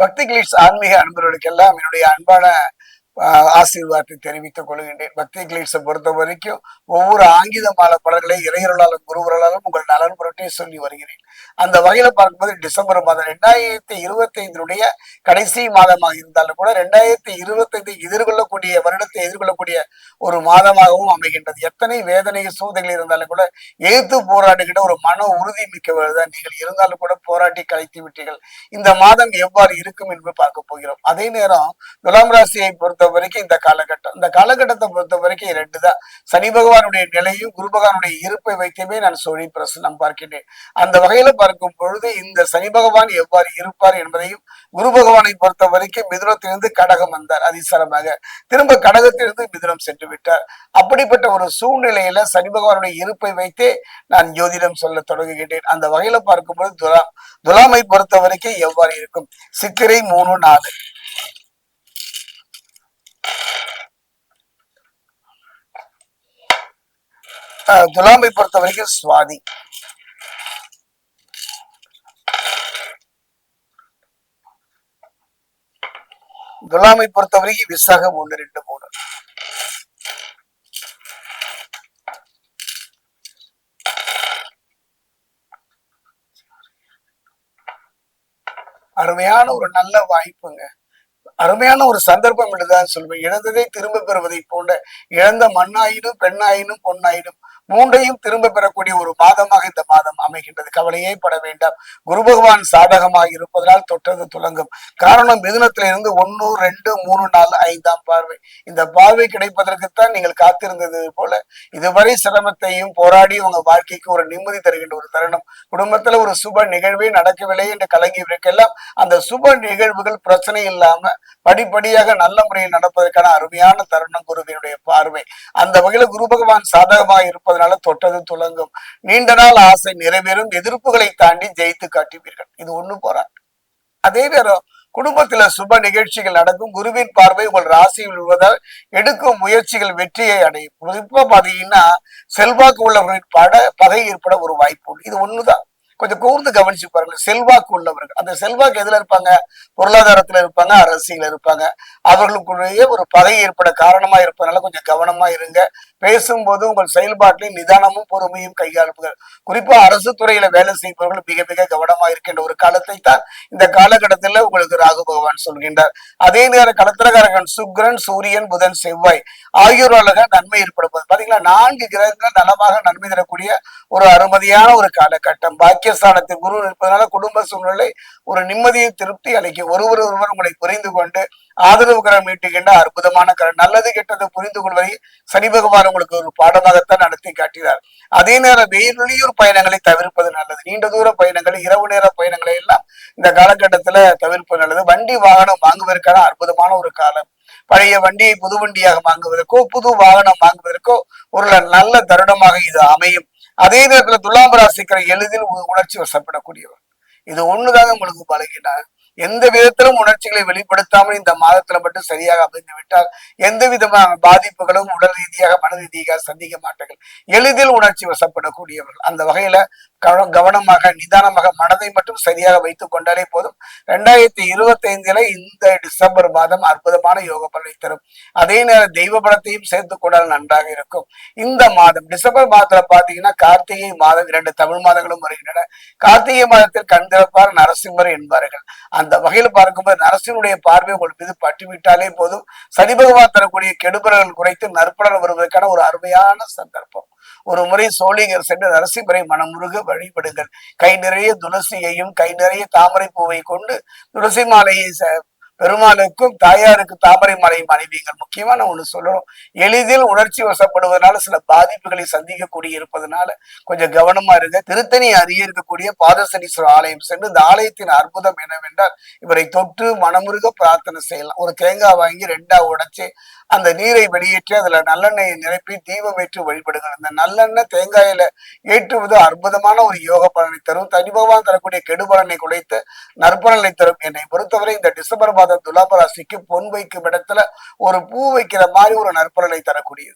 பக்தி கிளீட்ஸ் ஆன்மீக அன்பர்களுக்கெல்லாம் என்னுடைய அன்பான ஆசீர்வாதத்தை தெரிவித்துக் கொள்கின்றேன். பக்தி கிளீட்ஸை பொறுத்த வரைக்கும் ஒவ்வொரு ஆங்கில மால படங்களை இறையர்களாலும் குருவர்களாலும் உங்கள் நலன் பொருட்டே சொல்லி வருகிறேன். அந்த வகையில பார்க்கும்போது டிசம்பர் மாதம் ரெண்டாயிரத்தி இருபத்தி ஐந்தினுடைய கடைசி மாதமாக இருந்தாலும் கூட ரெண்டாயிரத்தி இருபத்தி ஐந்து எதிர்கொள்ளக்கூடிய வருடத்தை எதிர்கொள்ளக்கூடிய ஒரு மாதமாகவும் அமைகின்றது. எத்தனை வேதனை சூதைகள் இருந்தாலும் கூட எதிர்த்து போராடுகின்ற ஒரு மன உறுதி மிக்கவர்கள் தான் நீங்கள். இருந்தாலும் கூட போராட்டி கலைத்து விட்டீர்கள். இந்த மாதம் எவ்வாறு இருக்கும் என்று பார்க்க போகிறோம். அதே நேரம் துலாம் ராசியை பொறுத்த வரைக்கும் இந்த காலகட்டம். இந்த காலகட்டத்தை பொறுத்த வரைக்கும் ரெண்டு தான் சனி பகவானுடைய நிலையும் குரு பகவானுடைய இருப்பை வைத்துமே நான் சொல்லி பிரசனம் பார்க்கின்றேன். அந்த வகையில பார்க்கும் பொழுது இந்த சனி பகவான் எவ்வாறு இருப்பார் என்பதையும் குரு பகவானை பொறுத்த வரைக்கும் மிதுனத்திலிருந்து கடகம் வந்தார் அதிசரமாக. திரும்ப கடகத்திலிருந்து மிதுனம் சென்று விட்டார். அப்படிப்பட்ட ஒரு சூழ்நிலையில சனி பகவானுடைய இருப்பை வைத்தே நான் ஜோதிடம் சொல்ல தொடங்குகின்றேன். அந்த வகையில பார்க்கும்போது துலாம் துலாமை பொறுத்த வரைக்கும் எவ்வாறு இருக்கும்? சித்திரை மூணு நாலு. துலாமை பொறுத்த வரைக்கும் சுவாதி. துலாமை பொறுத்த வரைக்கும் விசாகம் ஒண்ணு ரெண்டு மூணு. அருமையான ஒரு நல்ல வாய்ப்புங்க. அருமையான ஒரு சந்தர்ப்பம் என்றுதான் சொல்வேன். இழந்ததை திரும்ப பெறுவதை போன்ற இழந்த மண்ணாயினும் பெண்ணாயினும் பொன்னாயினும் மூன்றையும் திரும்ப பெறக்கூடிய ஒரு மாதமாக இந்த மாதம் அமைகின்றது. கவலையே பட வேண்டாம். குரு பகவான் சாதகமாக இருப்பதனால் தொற்றது துலங்கும். காரணம் மிதுனத்திலிருந்து ஒன்னு ரெண்டு மூணு நாலு ஐந்தாம் பார்வை. இந்த பார்வை கிடைப்பதற்குத்தான் நீங்கள் காத்திருந்தது போல இதுவரை சிரமத்தையும் போராடி உங்க வாழ்க்கைக்கு ஒரு நிம்மதி தருகின்ற ஒரு தருணம். குடும்பத்துல ஒரு சுப நிகழ்வே நடக்கவில்லை என்று கலங்கியவருக்கெல்லாம் அந்த சுப நிகழ்வுகள் பிரச்சனை இல்லாம படிப்படியாக நல்ல முறையில் நடப்பதற்கான அருமையான தருணம் குருவினுடைய பார்வை. அந்த வகையில குரு பகவான் சாதகமாக அதனால தொட்டது துலங்கும். நீண்ட நாள் ஆசை நிறைவேறும் எதிர்ப்புகளை தாண்டி ஜெயித்து காட்டுவீர்கள். இது ஒண்ணு போறாங்க அதே நேரம் குடும்பத்துல சுப நிகழ்ச்சிகள் நடக்கும். குருவின் பார்வை உங்கள் ராசியில் விழுவதால் எடுக்கும் முயற்சிகள் வெற்றியை அடையும். குறிப்பா பாத்தீங்கன்னா செல்வாக்கு உள்ளவர்களின் பட பகை ஏற்பட ஒரு வாய்ப்பு உண்டு. இது ஒண்ணுதான். கொஞ்சம் கூர்ந்து கவனிச்சு பாருங்க. செல்வாக்கு உள்ளவர்கள். அந்த செல்வாக்கு எதுல இருப்பாங்க? பொருளாதாரத்துல இருப்பாங்க அரசியல் இருப்பாங்க. அவர்களுக்குள்ளேயே ஒரு பகை ஏற்பட காரணமா இருப்பதனால கொஞ்சம் கவனமா இருங்க. பேசும்போது உங்கள் செயல்பாட்டில் நிதானமும் பொறுமையும் கையாளுங்கள். குறிப்பா அரசு துறையில வேலை செய்பவர்கள் மிக மிக கவனமா இருக்கின்ற ஒரு காலத்தை தான் இந்த காலகட்டத்தில் உங்களுக்கு ராகு பகவான் சொல்கின்றார். அதே நேரம் கலத்திரகாரகன் சுக்கிரன் சூரியன் புதன் செவ்வாய் ஆகியோராக நன்மை ஏற்படுவது பாத்தீங்களா? நான்கு கிரகங்கள் நலமாக நன்மை தரக்கூடிய ஒரு அனுமதியான ஒரு காலகட்டம். பாக்கிய பாக்கியஸ்தானத்தில் குரு இருப்பதனால குடும்ப சூழ்நிலை ஒரு நிம்மதியை திருப்தி அளிக்கும். ஒருவர் ஒருவர் உங்களை புரிந்து கொண்டு ஆதரவு கரம் மீட்டுகின்ற அற்புதமான கரம். நல்லது கெட்டது புரிந்து கொள்வதை சனி பகவான் உங்களுக்கு ஒரு பாடமாகத்தான் நடத்தி காட்டினார். அதே நேரம் வெளியூர் பயணங்களை தவிர்ப்பது நல்லது. நீண்ட தூர பயணங்கள் இரவு நேர பயணங்களை எல்லாம் இந்த காலகட்டத்துல தவிர்ப்பது நல்லது. வண்டி வாகனம் வாங்குவதற்கான அற்புதமான ஒரு காலம். பழைய வண்டியை புது வண்டியாக வாங்குவதற்கோ புது வாகனம் வாங்குவதற்கோ ஒரு நல்ல தருணமாக இது அமையும். அதே நேரத்துல துலாம் ராசிக்கிற எளிதில் உணர்ச்சி வசப்படக்கூடியவர். இது ஒண்ணுதாங்க உங்களுக்கு பழகினார் எந்த விதத்திலும் உணர்ச்சிகளை வெளிப்படுத்தாமல் இந்த மாதத்துல மட்டும் சரியாக அமைந்து விட்டால் எந்த விதமான பாதிப்புகளும் உடல் ரீதியாக மன ரீதியாக சந்திக்க மாட்டார்கள். எளிதில் உணர்ச்சி வசப்படக்கூடியவர்கள். அந்த வகையில கவனமாக நிதானமாக மனதை மட்டும் சரியாக வைத்துக் கொண்டாலே போதும். ரெண்டாயிரத்தி இருபத்தி ஐந்துல இந்த டிசம்பர் மாதம் அற்புதமான யோக பலனை தரும். அதே நேரம் தெய்வ பலத்தையும் சேர்த்து கொண்டால் நன்றாக இருக்கும். இந்த மாதம் டிசம்பர் மாதத்துல பாத்தீங்கன்னா கார்த்திகை மாதம் இரண்டு தமிழ் மாதங்களும் வருகின்றன. கார்த்திகை மாதத்தில் கண்திறப்பார் நரசிம்மர் என்பார்கள். அந்த வகையில் பார்க்கும்போது நரசிம்மனுடைய பார்வை உங்கள் மீது பட்டுவிட்டாலே போதும். சனி பகவான் தரக்கூடிய கெடுபலர்கள் குறைத்து நற்பலன் வருவதற்கான ஒரு அருமையான சந்தர்ப்பம். ஒரு முறை சோழிங்கர் சென்று நரசிம்மரை மனமுருக வழிபடுங்கள். கை நிறைய துளசியையும் கை நிறைய தாமரை பூவை கொண்டு துளசி மாலையை பெருமாளுக்கும் தாயாருக்கு தாமரை மலையும் அணிவீங்கள். முக்கியமான ஒண்ணு சொல்லணும். எளிதில் உணர்ச்சி வசப்படுவதனால சில பாதிப்புகளை சந்திக்கக்கூடிய இருப்பதனால கொஞ்சம் கவனமா இருங்க. திருத்தணி அருகே இருக்கக்கூடிய பாதசனீஸ்வரர் ஆலயம் சென்று இந்த ஆலயத்தின் அற்புதம் என்னவென்றால் இவரை தொட்டு மனமுருக பிரார்த்தனை செய்யலாம். ஒரு தேங்காய் வாங்கி ரெண்டா உடைச்சு அந்த நீரை வெளியேற்றி அதுல நல்லெண்ணெயை நிரப்பி தீபம் ஏற்றி வழிபடுங்கள். அந்த நல்லெண்ணெய் தேங்காயில ஏற்றுவது அற்புதமான ஒரு யோக பலனை தரும். தனி பகவான் தரக்கூடிய கெடுபலனை குலைத்து நற்பலனை தரும். என்னை பொறுத்தவரை இந்த டிசம்பர் மாதம் துலாபராசிக்கு பொன் வைக்கும் இடத்துல ஒரு பூ வைக்கிற மாதிரி ஒரு நற்பலனை தரக்கூடியது.